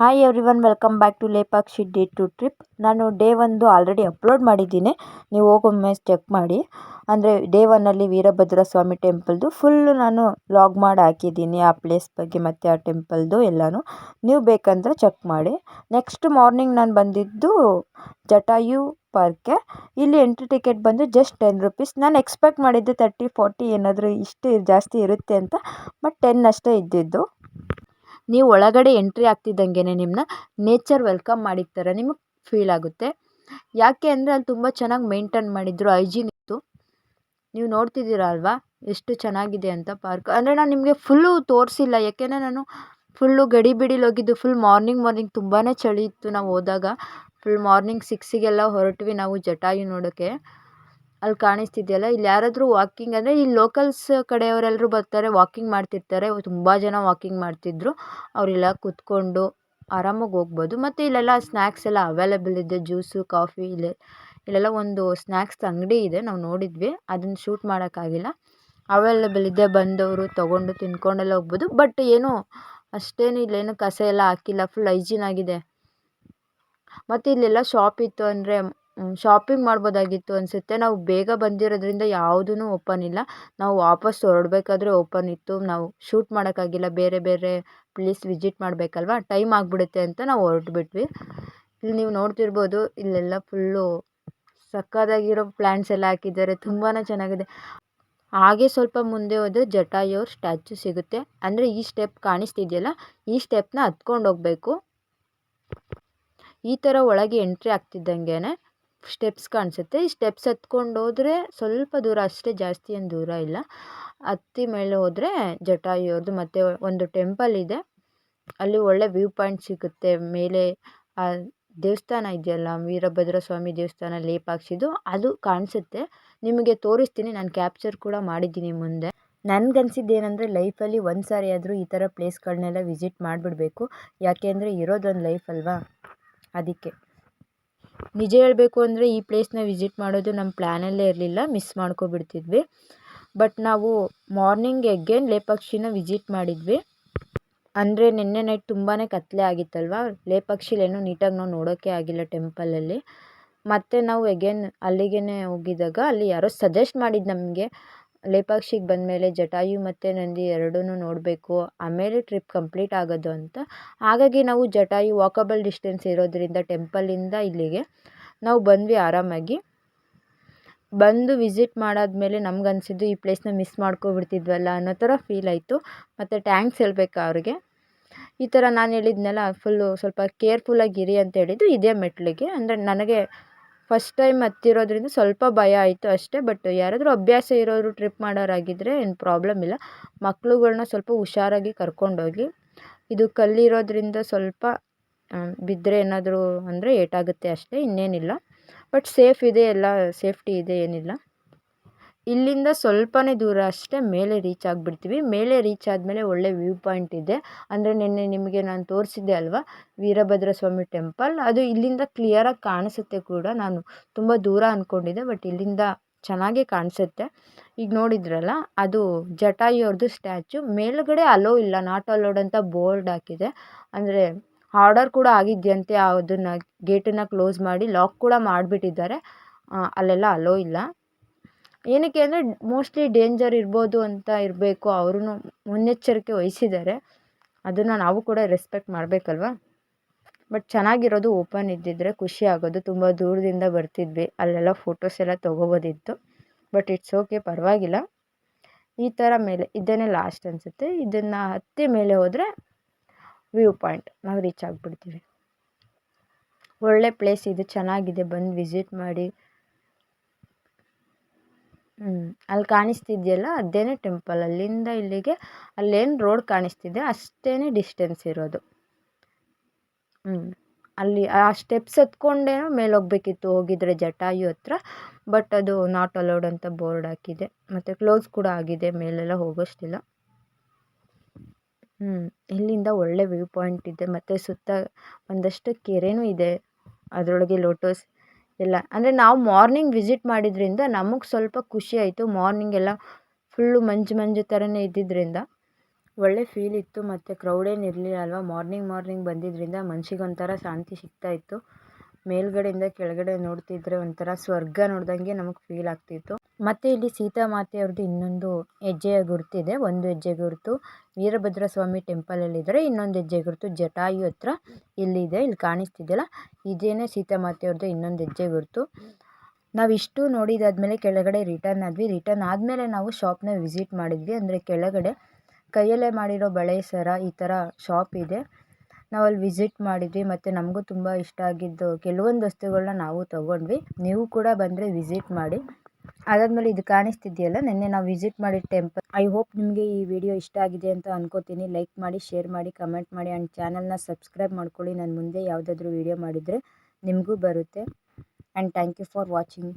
Hi everyone welcome back to Lepakshi day two trip ನಾನು day ಒಂದು already upload ಮಾಡಿದ್ದೀನಿ. ನೀವು ಹೋಗೊಮ್ಮೆ ಚೆಕ್ ಮಾಡಿ. ಅಂದರೆ ಡೇ ಒನ್ನಲ್ಲಿ ವೀರಭದ್ರ ಸ್ವಾಮಿ ಟೆಂಪಲ್ದು ಫುಲ್ಲು ನಾನು ಲಾಗ್ ಮಾಡಿ ಹಾಕಿದ್ದೀನಿ ಆ ಪ್ಲೇಸ್ ಬಗ್ಗೆ ಮತ್ತು ಆ ಟೆಂಪಲ್ದು ಎಲ್ಲನೂ. ನೀವು ಬೇಕಂದರೆ ಚೆಕ್ ಮಾಡಿ. ನೆಕ್ಸ್ಟ್ ಮಾರ್ನಿಂಗ್ ನಾನು ಬಂದಿದ್ದು ಜಟಾಯು ಪಾರ್ಕ್ಗೆ ಇಲ್ಲಿ ಎಂಟ್ರಿ ಟಿಕೆಟ್ ಬಂದು ಜಸ್ಟ್ ಟೆನ್ ರುಪೀಸ್ ನಾನು ಎಕ್ಸ್ಪೆಕ್ಟ್ ಮಾಡಿದ್ದೆ ತರ್ಟಿ ಫೋರ್ಟಿ ಏನಾದರೂ ಇಷ್ಟು ಜಾಸ್ತಿ ಇರುತ್ತೆ ಅಂತ ಬಟ್ ಟೆನ್ ಅಷ್ಟೇ ಇದ್ದಿದ್ದು. ನೀವು ಒಳಗಡೆ ಎಂಟ್ರಿ ಆಗ್ತಿದ್ದಂಗೆ ನಿಮ್ಮನ್ನ ನೇಚರ್ ವೆಲ್ಕಮ್ ಮಾಡಿದ ಥರ ನಿಮಗೆ ಫೀಲ್ ಆಗುತ್ತೆ. ಯಾಕೆ ಅಂದರೆ ಅಲ್ಲಿ ತುಂಬ ಚೆನ್ನಾಗಿ ಮೇಂಟೈನ್ ಮಾಡಿದ್ರು ಹೈಜೀನ್ ಇತ್ತು. ನೀವು ನೋಡ್ತಿದ್ದೀರಾ ಅಲ್ವಾ? ಎಷ್ಟು ಚೆನ್ನಾಗಿದೆ ಅಂತ ಪಾರ್ಕ್ ಅಂದರೆ ನಾನು ನಿಮಗೆ ಫುಲ್ಲು ತೋರಿಸಿಲ್ಲ. ಯಾಕೆಂದರೆ ನಾನು ಫುಲ್ಲು ಗಡಿ ಬಿಡಿಲಿ ಹೋಗಿದ್ದು ಫುಲ್ ಮಾರ್ನಿಂಗ್ ಮಾರ್ನಿಂಗ್ ತುಂಬಾ ಚಳಿ ಇತ್ತು ನಾವು ಹೋದಾಗ. ಫುಲ್ ಮಾರ್ನಿಂಗ್ ಸಿಕ್ಸಿಗೆಲ್ಲ ಹೊರಟ್ವಿ ನಾವು ಜಟಾಯು ನೋಡೋಕ್ಕೆ ಅಲ್ಲಿ ಕಾಣಿಸ್ತಿದೆಯಲ್ಲ? ಇಲ್ಲಿ ಯಾರಾದರೂ ವಾಕಿಂಗ್ ಅಂದರೆ ಇಲ್ಲಿ ಲೋಕಲ್ಸ್ ಕಡೆಯವರೆಲ್ಲರೂ ಬರ್ತಾರೆ ವಾಕಿಂಗ್ ಮಾಡ್ತಿರ್ತಾರೆ. ತುಂಬ ಜನ ವಾಕಿಂಗ್ ಮಾಡ್ತಿದ್ರು. ಅವರೆಲ್ಲ ಕೂತ್ಕೊಂಡು ಆರಾಮಾಗಿ ಹೋಗ್ಬೋದು. ಮತ್ತು ಇಲ್ಲೆಲ್ಲ ಸ್ನ್ಯಾಕ್ಸ್ ಎಲ್ಲ ಅವೈಲೇಬಲ್ ಇದೆ. ಜ್ಯೂಸು ಕಾಫಿ ಇಲ್ಲೆ. ಇಲ್ಲೆಲ್ಲ ಒಂದು ಸ್ನ್ಯಾಕ್ಸ್ ಅಂಗಡಿ ಇದೆ. ನಾವು ನೋಡಿದ್ವಿ. ಅದನ್ನು ಶೂಟ್ ಮಾಡೋಕ್ಕಾಗಿಲ್ಲ. ಅವೈಲೇಬಲ್ ಇದೆ. ಬಂದವರು ತೊಗೊಂಡು ತಿನ್ಕೊಂಡೆಲ್ಲ ಹೋಗ್ಬೋದು. ಬಟ್ ಏನು, ಅಷ್ಟೇನು ಇಲ್ಲೇನು ಕಸ ಎಲ್ಲ ಹಾಕಿಲ್ಲ. ಫುಲ್ ಹೈಜೀನ್ ಆಗಿದೆ. ಮತ್ತು ಇಲ್ಲೆಲ್ಲ ಶಾಪ್ ಇತ್ತು ಅಂದರೆ ಶಾಪಿಂಗ್ ಮಾಡ್ಬೋದಾಗಿತ್ತು ಅನಿಸುತ್ತೆ. ನಾವು ಬೇಗ ಬಂದಿರೋದ್ರಿಂದ ಯಾವುದೂ ಓಪನ್ ಇಲ್ಲ. ನಾವು ವಾಪಸ್ ಹೊರಡ್ಬೇಕಾದ್ರೆ ಓಪನ್ ಇತ್ತು. ನಾವು ಶೂಟ್ ಮಾಡೋಕ್ಕಾಗಿಲ್ಲ. ಬೇರೆ ಬೇರೆ ಪ್ಲೇಸ್ ವಿಸಿಟ್ ಮಾಡಬೇಕಲ್ವ? ಟೈಮ್ ಆಗಿಬಿಡುತ್ತೆ ಅಂತ ನಾವು ಹೊರಟ್ಬಿಟ್ವಿ. ಇಲ್ಲಿ ನೀವು ನೋಡ್ತಿರ್ಬೋದು, ಇಲ್ಲೆಲ್ಲ ಫುಲ್ಲು ಸಕ್ಕತ್ತಾಗಿರೋ ಪ್ಲ್ಯಾಂಟ್ಸ್ ಎಲ್ಲ ಹಾಕಿದ್ದಾರೆ. ತುಂಬಾ ಚೆನ್ನಾಗಿದೆ. ಹಾಗೆ ಸ್ವಲ್ಪ ಮುಂದೆ ಹೋದರೆ ಜಟಾಯುವ್ರ ಸ್ಟ್ಯಾಚು ಸಿಗುತ್ತೆ. ಅಂದರೆ ಈ ಸ್ಟೆಪ್ ಕಾಣಿಸ್ತಿದೆಯಲ್ಲ? ಈ ಸ್ಟೆಪ್ನ ಹತ್ಕೊಂಡು ಹೋಗಬೇಕು. ಈ ಥರ ಒಳಗೆ ಎಂಟ್ರಿ ಆಗ್ತಿದ್ದಂಗೆ ಸ್ಟೆಪ್ಸ್ ಕಾಣಿಸುತ್ತೆ. ಈ ಸ್ಟೆಪ್ಸ್ ಹತ್ಕೊಂಡು ಹೋದರೆ ಸ್ವಲ್ಪ ದೂರ, ಅಷ್ಟೇ ಜಾಸ್ತಿ ಏನು ದೂರ ಇಲ್ಲ. ಹತ್ತಿ ಮೇಲೆ ಹೋದರೆ ಜಟಾಯುವ್ರದ್ದು ಮತ್ತು ಒಂದು ಟೆಂಪಲ್ ಇದೆ. ಅಲ್ಲಿ ಒಳ್ಳೆ ವ್ಯೂ ಪಾಯಿಂಟ್ ಸಿಗುತ್ತೆ. ಮೇಲೆ, ಆ, ದೇವಸ್ಥಾನ ಇದೆಯಲ್ಲ, ವೀರಭದ್ರ ಸ್ವಾಮಿ ದೇವಸ್ಥಾನ ಲೇಪಾಕ್ಷಿದು ಅದು ಕಾಣಿಸುತ್ತೆ. ನಿಮಗೆ ತೋರಿಸ್ತೀನಿ, ನಾನು ಕ್ಯಾಪ್ಚರ್ ಕೂಡ ಮಾಡಿದ್ದೀನಿ ಮುಂದೆ. ನನಗನ್ಸಿದ್ದು ಏನಂದರೆ ಲೈಫಲ್ಲಿ ಒಂದು ಸಾರಿ ಆದರೂ ಈ ಥರ ಪ್ಲೇಸ್ಗಳನ್ನೆಲ್ಲ ವಿಸಿಟ್ ಮಾಡಿಬಿಡ್ಬೇಕು. ಯಾಕೆ ಅಂದರೆ ಇರೋದೊಂದು ಲೈಫ್ ಅಲ್ವಾ? ಅದಕ್ಕೆ. ನಿಜ ಹೇಳಬೇಕು ಅಂದರೆ ಈ ಪ್ಲೇಸ್ನ ವಿಸಿಟ್ ಮಾಡೋದು ನಮ್ಮ ಪ್ಲ್ಯಾನಲ್ಲೇ ಇರಲಿಲ್ಲ ಮಿಸ್ ಮಾಡ್ಕೊಬಿಡ್ತಿದ್ವಿ. ಬಟ್ ನಾವು ಮಾರ್ನಿಂಗ್ ಎಗೇನ್ ಲೇಪಾಕ್ಷಿನ ವಿಸಿಟ್ ಮಾಡಿದ್ವಿ. ಅಂದರೆ ನಿನ್ನೆ ನೈಟ್ ತುಂಬಾ ಕತ್ತಲೆ ಆಗಿತ್ತಲ್ವ? ಲೇಪಾಕ್ಷಿಲೇನೂ ನೀಟಾಗಿ ನಾವು ನೋಡೋಕ್ಕೆ ಆಗಿಲ್ಲ ಟೆಂಪಲಲ್ಲಿ ಮತ್ತು ನಾವು ಎಗೇನ್ ಅಲ್ಲಿಗೇ ಹೋಗಿದ್ದಾಗ ಅಲ್ಲಿ ಯಾರೋ ಸಜೆಸ್ಟ್ ಮಾಡಿದ್ದು ನಮಗೆ. ಲೇಪಾಕ್ಷಿಗೆ ಬಂದಮೇಲೆ ಜಟಾಯು ಮತ್ತು ನಂದಿ ಎರಡೂ ನೋಡಬೇಕು, ಆಮೇಲೆ ಟ್ರಿಪ್ ಕಂಪ್ಲೀಟ್ ಆಗೋದು ಅಂತ. ಹಾಗಾಗಿ ನಾವು ಜಟಾಯು ವಾಕಬಲ್ ಡಿಸ್ಟೆನ್ಸ್ ಇರೋದರಿಂದ ಟೆಂಪಲಿಂದ ಇಲ್ಲಿಗೆ ನಾವು ಬಂದ್ವಿ ಆರಾಮಾಗಿ. ಬಂದು ವಿಸಿಟ್ ಮಾಡಾದಮೇಲೆ ನಮ್ಗನ್ಸಿದ್ದು ಈ ಪ್ಲೇಸ್ನ ಮಿಸ್ ಮಾಡ್ಕೊಬಿಡ್ತಿದ್ವಲ್ಲ ಅನ್ನೋ ಥರ ಫೀಲ್ ಆಯಿತು. ಮತ್ತು ಟ್ಯಾಂಕ್ಸ್ ಹೇಳ್ಬೇಕು ಅವ್ರಿಗೆ. ಈ ಥರ ನಾನು ಹೇಳಿದ್ನಲ್ಲ, ಫುಲ್ಲು ಸ್ವಲ್ಪ ಕೇರ್ಫುಲ್ಲಾಗಿ ಇರಿ ಅಂತ ಹೇಳಿದ್ದು ಇದೇ ಮೆಟ್ಲಿಗೆ. ಅಂದರೆ ನನಗೆ ಫಸ್ಟ್ ಟೈಮ್ ಹತ್ತಿರೋದ್ರಿಂದ ಸ್ವಲ್ಪ ಭಯ ಆಯಿತು ಅಷ್ಟೇ ಬಟ್ ಯಾರಾದರೂ ಅಭ್ಯಾಸ ಇರೋರು ಟ್ರಿಪ್ ಮಾಡೋರಾಗಿದ್ದರೆ ಏನು ಪ್ರಾಬ್ಲಮ್ ಇಲ್ಲ. ಮಕ್ಳುಗಳ್ನ ಸ್ವಲ್ಪ ಹುಷಾರಾಗಿ ಕರ್ಕೊಂಡೋಗಿ, ಇದು ಕಲ್ಲಿರೋದ್ರಿಂದ ಸ್ವಲ್ಪ ಬಿದ್ದರೆ ಏನಾದರೂ ಅಂದರೆ ಏಟಾಗುತ್ತೆ ಅಷ್ಟೇ, ಇನ್ನೇನಿಲ್ಲ. ಬಟ್ ಸೇಫ್ ಇದೆ, ಎಲ್ಲ ಸೇಫ್ಟಿ ಇದೆ, ಏನಿಲ್ಲ. ಇಲ್ಲಿಂದ ಸ್ವಲ್ಪನೇ ದೂರ ಅಷ್ಟೇ ಮೇಲೆ ರೀಚ್ ಆಗಿಬಿಡ್ತೀವಿ. ಮೇಲೆ ರೀಚ್ ಆದಮೇಲೆ ಒಳ್ಳೆ ವ್ಯೂ ಪಾಯಿಂಟ್ ಇದೆ. ಅಂದರೆ ನಿನ್ನೆ ನಿಮಗೆ ನಾನು ತೋರಿಸಿದ್ದೆ ಅಲ್ವಾ? ವೀರಭದ್ರ ಸ್ವಾಮಿ ಟೆಂಪಲ್ ಅದು ಇಲ್ಲಿಂದ ಕ್ಲಿಯರಾಗಿ ಕಾಣಿಸುತ್ತೆ ಕೂಡ. ನಾನು ತುಂಬ ದೂರ ಅಂದ್ಕೊಂಡಿದ್ದೆ ಬಟ್ ಇಲ್ಲಿಂದ ಚೆನ್ನಾಗೇ ಕಾಣಿಸುತ್ತೆ. ಈಗ ನೋಡಿದ್ರಲ್ಲ, ಅದು ಜಟಾಯುವ್ರದ್ದು ಸ್ಟ್ಯಾಚು ಮೇಲುಗಡೆ ಅಲೋ ಇಲ್ಲ. ನಾಟ್ ಅಲೋಡ್ ಅಂತ ಬೋರ್ಡ್ ಹಾಕಿದೆ. ಅಂದರೆ ಆರ್ಡರ್ ಕೂಡ ಆಗಿದೆಯಂತೆ ಅದನ್ನು ಗೇಟನ್ನು ಕ್ಲೋಸ್ ಮಾಡಿ ಲಾಕ್ ಕೂಡ ಮಾಡಿಬಿಟ್ಟಿದ್ದಾರೆ. ಅಲ್ಲೆಲ್ಲ ಅಲೋ ಇಲ್ಲ. ಏನಕ್ಕೆ ಅಂದರೆ ಮೋಸ್ಟ್ಲಿ ಡೇಂಜರ್ ಇರ್ಬೋದು ಅಂತ ಇರಬೇಕು. ಅವ್ರೂ ಮುನ್ನೆಚ್ಚರಿಕೆ ವಹಿಸಿದ್ದಾರೆ ಅದನ್ನು ನಾವು ಕೂಡ ರೆಸ್ಪೆಕ್ಟ್ ಮಾಡಬೇಕಲ್ವಾ? ಬಟ್ ಚೆನ್ನಾಗಿರೋದು ಓಪನ್ ಇದ್ದಿದ್ದರೆ ಖುಷಿ ಆಗೋದು. ತುಂಬ ದೂರದಿಂದ ಬರ್ತಿದ್ವಿ. ಅಲ್ಲೆಲ್ಲ ಫೋಟೋಸ್ ಎಲ್ಲ ತೊಗೋಬೋದಿತ್ತು. ಬಟ್ ಇಟ್ಸ್ ಓಕೆ ಪರವಾಗಿಲ್ಲ. ಈ ಥರ ಮೇಲೆ ಇದೇನೇ ಲಾಸ್ಟ್ ಅನಿಸುತ್ತೆ. ಇದನ್ನು ಹತ್ತಿ ಮೇಲೆ ಹೋದರೆ ವ್ಯೂ ಪಾಯಿಂಟ್ ನಾವು ರೀಚ್ ಆಗಿಬಿಡ್ತೀವಿ. ಒಳ್ಳೆ ಪ್ಲೇಸ್ ಇದು ಚೆನ್ನಾಗಿದೆ. ಬಂದು ವಿಸಿಟ್ ಮಾಡಿ. ಹ್ಞೂ ಅಲ್ಲಿ ಕಾಣಿಸ್ತಿದೆಯಲ್ಲ, ಅದೇನೇ ಟೆಂಪಲ್ ಅಲ್ಲಿಂದ ಇಲ್ಲಿಗೆ ಅಲ್ಲೇನು ರೋಡ್ ಕಾಣಿಸ್ತಿದೆ ಅಷ್ಟೇ ಡಿಸ್ಟೆನ್ಸ್ ಇರೋದು. ಹ್ಞೂ ಅಲ್ಲಿ ಆ ಸ್ಟೆಪ್ಸ್ ಹತ್ಕೊಂಡೇನೋ ಮೇಲೆ ಹೋಗ್ಬೇಕಿತ್ತು ಹೋಗಿದ್ರೆ ಜಟಾಯು ಹತ್ರ ಬಟ್ ಅದು ನಾಟ್ ಅಲೌಡ್ ಅಂತ ಬೋರ್ಡ್ ಹಾಕಿದೆ. ಮತ್ತು ಕ್ಲೋಸ್ ಕೂಡ ಆಗಿದೆ, ಮೇಲೆಲ್ಲ ಹೋಗೋಷ್ಟಿಲ್ಲ. ಹ್ಞೂ ಇಲ್ಲಿಂದ ಒಳ್ಳೆ ವ್ಯೂ ಪಾಯಿಂಟ್ ಇದೆ, ಮತ್ತು ಸುತ್ತ ಒಂದಷ್ಟು ಕೆರೆನೂ ಇದೆ. ಅದರೊಳಗೆ ಲೋಟಸ್ ಎಲ್ಲ ಅಂದರೆ ನಾವು ಮಾರ್ನಿಂಗ್ ವಿಸಿಟ್ ಮಾಡಿದ್ರಿಂದ ನಮಗೆ ಸ್ವಲ್ಪ ಖುಷಿ ಆಯಿತು. ಮಾರ್ನಿಂಗ್ ಎಲ್ಲ ಫುಲ್ಲು ಮಂಜು ಮಂಜು ಥರನೇ ಇದ್ದಿದ್ದರಿಂದ ಒಳ್ಳೆ ಫೀಲ್ ಇತ್ತು. ಮತ್ತು ಕ್ರೌಡ್ ಏನು ಇರಲಿಲ್ಲ ಅಲ್ವಾ? ಮಾರ್ನಿಂಗ್ ಮಾರ್ನಿಂಗ್ ಬಂದಿದ್ದರಿಂದ ಮನ್ಸಿಗೆ ಒಂಥರ ಶಾಂತಿ ಸಿಗ್ತಾ ಇತ್ತು. ಮೇಲ್ಗಡೆಯಿಂದ ಕೆಳಗಡೆ ನೋಡ್ತಿದ್ರೆ ಒಂಥರ ಸ್ವರ್ಗ ನೋಡ್ದಂಗೆ ನಮಗೆ ಫೀಲ್ ಆಗ್ತಿತ್ತು. ಮತ್ತೆ ಇಲ್ಲಿ ಸೀತಾಮಾತೆಯವ್ರದ್ದು ಇನ್ನೊಂದು ಹೆಜ್ಜೆಯ ಗುರುತಿದೆ, ಒಂದು ಹೆಜ್ಜೆ ಗುರುತು. ವೀರಭದ್ರ ಸ್ವಾಮಿ ಟೆಂಪಲಲ್ಲಿದ್ದಾರೆ ಇನ್ನೊಂದು ಹೆಜ್ಜೆ ಗುರುತು ಜಟಾಯು ಹತ್ರ ಇಲ್ಲಿದೆ, ಇಲ್ಲಿ ಕಾಣಿಸ್ತಿದೆಯಲ್ಲ? ಇದೇನೇ ಸೀತಾಮಾತೆಯವ್ರದ್ದು ಇನ್ನೊಂದು ಹೆಜ್ಜೆ ಗುರುತು. ನಾವು ಇಷ್ಟು ನೋಡಿದಾದ್ಮೇಲೆ ಕೆಳಗಡೆ ರಿಟರ್ನ್ ಆದ್ವಿ. ರಿಟರ್ನ್ ಆದಮೇಲೆ ನಾವು ಶಾಪ್ನ ವಿಸಿಟ್ ಮಾಡಿದ್ವಿ. ಅಂದರೆ ಕೆಳಗಡೆ ಕೈಯಲ್ಲೇ ಮಾಡಿರೋ ಬಳೆ ಸರ ಈ ಥರ ಶಾಪ್ ಇದೆ. ನಾವು ಅಲ್ಲಿ ವಿಸಿಟ್ ಮಾಡಿದ್ವಿ ಮತ್ತು ನಮಗೂ ತುಂಬ ಇಷ್ಟ ಆಗಿದ್ದು ಕೆಲವೊಂದು ವಸ್ತುಗಳನ್ನ ನಾವು ತೊಗೊಂಡ್ವಿ. ನೀವು ಕೂಡ ಬಂದರೆ ವಿಸಿಟ್ ಮಾಡಿ. ಅದಾದಮೇಲೆ ಇದು ಕಾಣಿಸ್ತಿದೆಯಲ್ಲ, ನಿನ್ನೆ ನಾವು ವಿಸಿಟ್ ಮಾಡಿದ ಟೆಂಪಲ್. ಐ ಹೋಪ್ ನಿಮಗೆ ಈ ವಿಡಿಯೋ ಇಷ್ಟ ಆಗಿದೆ ಅಂತ ಅನ್ಕೋತೀನಿ. ಲೈಕ್ ಮಾಡಿ, ಶೇರ್ ಮಾಡಿ, ಕಮೆಂಟ್ ಮಾಡಿ ಆ್ಯಂಡ್ ಚಾನಲ್ನ ಸಬ್ಸ್ಕ್ರೈಬ್ ಮಾಡ್ಕೊಳ್ಳಿ. ನಾನು ಮುಂದೆ ಯಾವುದಾದ್ರೂ ವಿಡಿಯೋ ಮಾಡಿದರೆ ನಿಮಗೂ ಬರುತ್ತೆ. And thank you for watching.